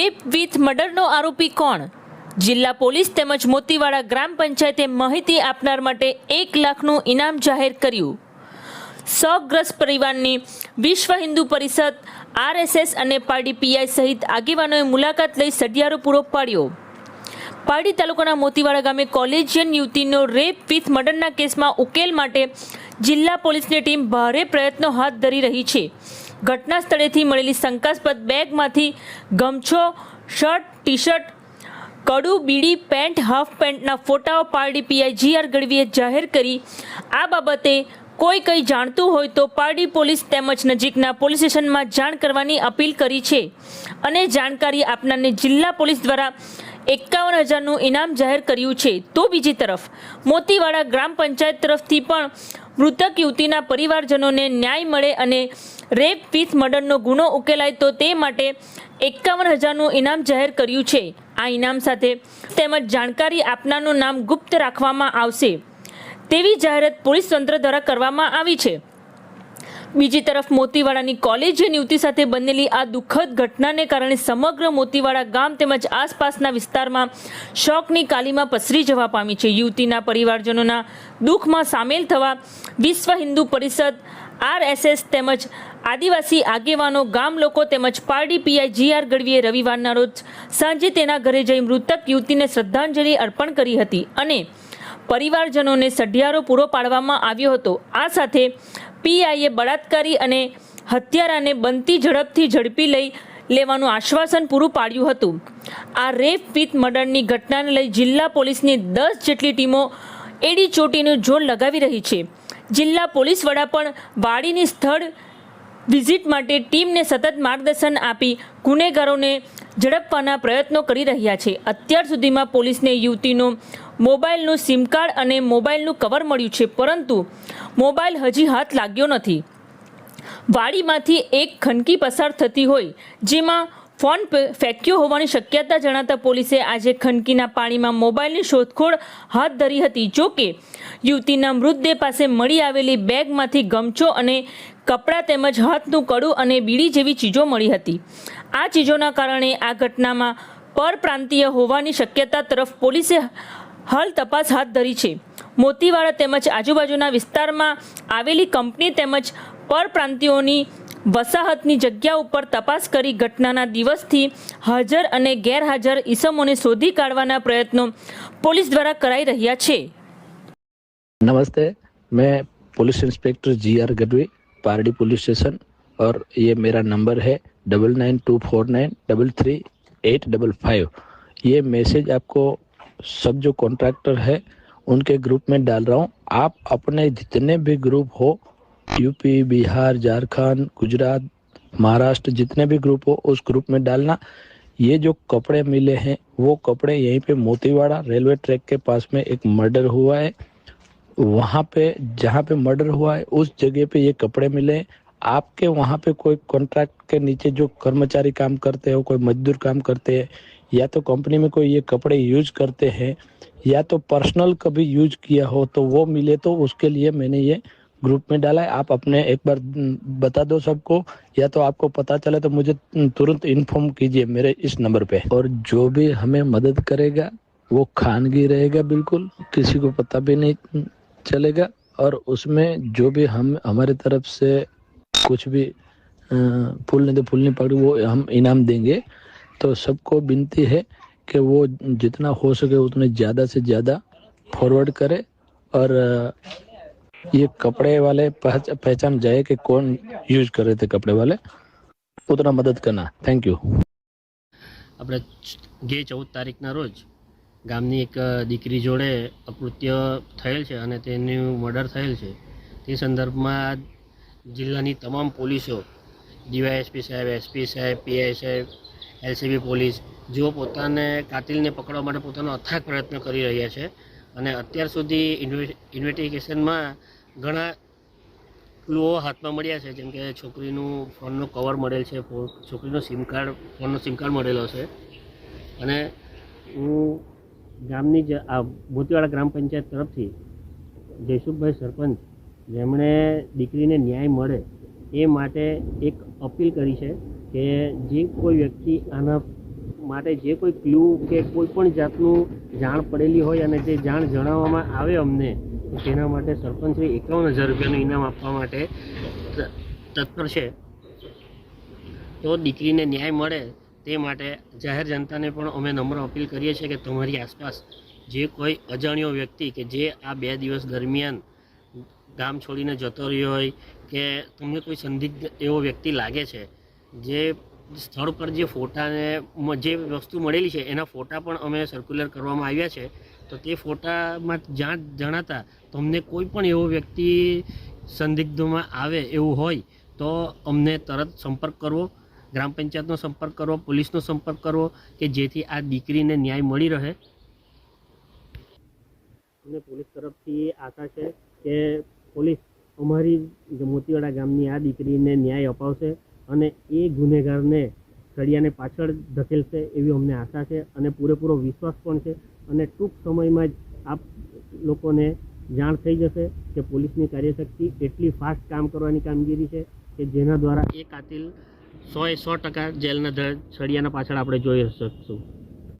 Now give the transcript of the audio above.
Rape with મર્ડરનો આરોપી કોણ? જિલ્લા પોલીસ તેમજ મોતીવાડા ગ્રામ પંચાયતે માહિતી આપનાર માટે એક લાખનું ઇનામ જાહેર કર્યું. સૌગ્રસ્ત પરિવારની વિશ્વ હિન્દુ પરિષદ, આરએસએસ અને પારડી પીઆઈ સહિત આગેવાનોએ મુલાકાત લઈ સડિયારો પૂરો પાડ્યો. પારડી તાલુકાના મોતીવાડા ગામે કોલેજિયન યુવતીનો રેપ વિથ મર્ડરના કેસમાં ઉકેલ માટે જિલ્લા પોલીસની ટીમ ભારે પ્રયત્નો હાથ ધરી રહી છે. ઘટના સ્થળેથી મળેલી શંકાસ્પદ બેગમાંથી ગમછો, શર્ટ ટી શર્ટ કડું, બીડી, પેન્ટ, હાફ પેન્ટના ફોટાઓ પારડી પીઆઈ જી આર ગઢવીએ જાહેર કરી. આ બાબતે કોઈ કંઈ જાણતું હોય તો પારડી પોલીસ તેમજ નજીકના પોલીસ સ્ટેશનમાં જાણ કરવાની અપીલ કરી છે. અને જાણકારી આપનારને જિલ્લા પોલીસ દ્વારા એકાવન હજારનું ઇનામ જાહેર કર્યું છે. તો બીજી તરફ, મોતીવાડા ગ્રામ પંચાયત તરફથી પણ મૃતક યુવતીના પરિવારજનોને ન્યાય મળે અને રેપ વિથ મર્ડરનો ગુનો ઉકેલાય તો તે માટે એકાવન હજારનું ઇનામ જાહેર કર્યું છે. આ ઇનામ સાથે તેમજ જાણકારી આપનારનું નામ ગુપ્ત રાખવામાં આવશે. તેવી જાહેરાત પોલીસ તંત્ર દ્વારા કરવામાં આવી છે. બીજી તરફ મોતીવાડાની કોલેજની યુવતી સાથે બનેલી આ દુઃખદ ઘટનાને કારણે સમગ્ર મોતીવાડા ગામ તેમજ આસપાસના વિસ્તારમાં શોકની કાલીમાં પસરી જવા પામી છે. યુવતીના પરિવારજનોના દુઃખમાં સામેલ થવા વિશ્વ હિન્દુ પરિષદ, આરએસએસ તેમજ આદિવાસી આગેવાનો, ગામ લોકો તેમજ પારડી પીઆઈ જીઆર ગઢવીએ રવિવારના રોજ સાંજે તેના ઘરે જઈ મૃતક યુવતીને શ્રદ્ધાંજલિ અર્પણ કરી હતી અને પરિવારજનોને સઢિયારો પૂરો પાડવામાં આવ્યો હતો. આ સાથે પીઆઈએ બળાત્કારી અને હત્યારાને બનતી ઝડપથી ઝડપી લઈ લેવાનું આશ્વાસન પૂરું પાડ્યું હતું. આ રેપ વિથ મર્ડરની ઘટનાને લઈ જિલ્લા પોલીસની દસ જેટલી ટીમો એડી ચોટીનું જોર લગાવી રહી છે. જિલ્લા પોલીસ વડા પણ વાડીની સ્થળ વિઝિટ માટે ટીમને સતત માર્ગદર્શન આપી ગુનેગારોને ઝડપવાના પ્રયત્નો કરી રહ્યા છે. અત્યાર સુધીમાં પોલીસને યુવતીનો મોબાઈલનું સિમ કાર્ડ અને મોબાઈલનું કવર મળ્યું છે, પરંતુ મોબાઈલ હજી હાથ લાગ્યો નથી. વાડીમાંથી એક ખનકી પસાર થતી હોય, જેમાં ફોન ફેંક્યો હોવાની શક્યતા જણાતા પોલીસે આજે ખનકીના પાણીમાં મોબાઈલની શોધખોળ હાથ ધરી હતી. જો કે, યુવતીના મૃતદેહ પાસે મળી આવેલી બેગમાંથી ગમછો અને કપડાં તેમજ હાથનું કડું અને બીડી જેવી ચીજો મળી હતી. આ ચીજોના કારણે આ ઘટનામાં પરપ્રાંતીય હોવાની શક્યતા તરફ પોલીસે હાલ તપાસ હાથ ધરી છે. મોતીવાડા તેમજ આજુબાજુના વિસ્તારમાં આવેલી કંપની તેમજ પરપ્રાંતિઓની વસાહતની જગ્યા ઉપર તપાસ કરી ઘટનાના દિવસથી હાજર અને ગેરહાજર ઈસમોને શોધી કાઢવાના પ્રયત્નો પોલીસ દ્વારા કરાઈ રહ્યા છે. નમસ્તે, મેં police inspector G R Gadhvi Pardi police station, और ये मेरा नंबर है double nine two four nine double three eight double five. ये मैसेज आपको सब जो कॉन्ट्रैक्टर है, उनके ग्रुप में डाल रहा हूँ। आप अपने जितने भी ग्रुप हो, यूपी, बिहार, झारखंड, गुजरात, महाराष्ट्र, जितने भी ग्रुप हो, उस ग्रुप में डालना। ये जो कपड़े मिले हैं, वो कपड़े यहीं पे मोतीवाड़ा रेलवे ट्रैक के पास में एक मर्डर हुआ है। वहाँ पे, जहाँ पे मर्डर हुआ है, उस जगह पे ये कपड़े मिले। आपके वहाँ पे कोई कॉन्ट्रैक्ट के नीचे जो कर्मचारी काम करते हो कोई मजदूर काम करते हैं, या तो कंपनी में कोई ये कपड़े यूज़ करते हैं, या तो पर्सनल कभी यूज़ किया हो तो वो मिले तो उसके लिए मैंने ये ग्रुप में डाला है। आप अपने एक बार बता दो सबको, या तो आपको पता चले तो मुझे तुरंत इन्फॉर्म कीजिए मेरे इस नंबर पे। और जो भी हमें मदद करेगा, वो खानगी रहेगा बिल्कुल, किसी को पता भी नहीं चलेगा और उसमें जो भी हम हमारे तरफ से कुछ भी अ, फूल नहीं तो फूल नहीं पकड़ी वो हम इनाम देंगे तो सबको विनती है कि वो जितना हो सके उतने ज़्यादा से ज़्यादा फॉरवर्ड करे और अ, ये कपड़े वाले पहच, पहचान जाए कि कौन यूज कर रहे थे कपड़े वाले उतना मदद करना थैंक यू આપણે ગે ચૌદ તારીખના રોજ ગામની એક દીકરી જોડે અકૃત્ય થયેલ છે અને તેનું મર્ડર થયેલ છે. તે સંદર્ભમાં જિલ્લાની તમામ પોલીસો, ડીવાયએસપી સાહેબ, એસપી સાહેબ, પીઆઈ સાહેબ, એલસીબી પોલીસ, જેઓ પોતાને કાતિલને પકડવા માટે પોતાનો અથાગ પ્રયત્ન કરી રહ્યા છે અને અત્યાર સુધી ઇન્વે- ઇન્વેસ્ટિગેશનમાં ઘણા ક્લુઓ હાથમાં મળ્યા છે. જેમ કે છોકરીનું ફોનનું કવર મળેલ છે છોકરીનો સિમ કાર્ડ, ફોનનો સિમ કાર્ડ મળેલો છે. અને હું ગામની જ આ મોતીવાડા ગ્રામ પંચાયત તરફથી જયસુખભાઈ સરપંચ જેમણે દીકરીને ન્યાય મળે એ માટે એક અપીલ કરી છે કે જે કોઈ વ્યક્તિ આના માટે જે કોઈ ક્લુ કે કોઈ પણ જાતનું જાણ પડેલી હોય અને જે જાણ જણાવવામાં આવે અમને, તેના માટે સરપંચશ્રી એકાવન હજાર રૂપિયાનું ઇનામ આપવા માટે તત્પર છે. તો દીકરીને ન્યાય મળે તે માટે જાહેર જનતાને પણ અમે નમ્ર અપીલ કરીએ છીએ કે તમારી આસપાસ જે કોઈ અજાણ્યો વ્યક્તિ કે જે આ બે દિવસ દરમિયાન ગામ છોડીને જતો રહ્યો હોય કે તમને કોઈ સંદિગ્ધ એવો વ્યક્તિ લાગે છે, જે સ્થળ પર જે ફોટાને જે વસ્તુ મળેલી છે, એના ફોટા પણ અમે સર્ક્યુલર કરવામાં આવ્યા છે, તો તે ફોટામાં જ્યાં જણાતા તમને કોઈ પણ એવો વ્યક્તિ સંદિગ્ધમાં આવે એવું હોય તો અમને તરત સંપર્ક કરવો. ગ્રામ પંચાયતનો સંપર્ક કરવો પોલીસનો સંપર્ક કરવો કે જેથી આ દીકરીને ન્યાય મળી રહે? અમને પોલીસ તરફથી આશા છે કે પોલીસ અમારી મોતીવાડા ગામની આ દીકરીને ન્યાય અપાવશે અને એ ગુનેગારને સળિયાને પાછળ ધકેલશે એવી અમને આશા છે અને પૂરેપૂરો વિશ્વાસ પણ છે અને ટૂંક સમયમાં જ આપ લોકોને જાણ થઈ જશે કે પોલીસની કાર્યશક્તિ એટલી ફાસ્ટ કામ કરવાની કામગીરી છે કે જેના દ્વારા એ કાતિલ સો એ સો ટકા જેલના સળિયાના પાછળ આપણે જોઈ શકશું.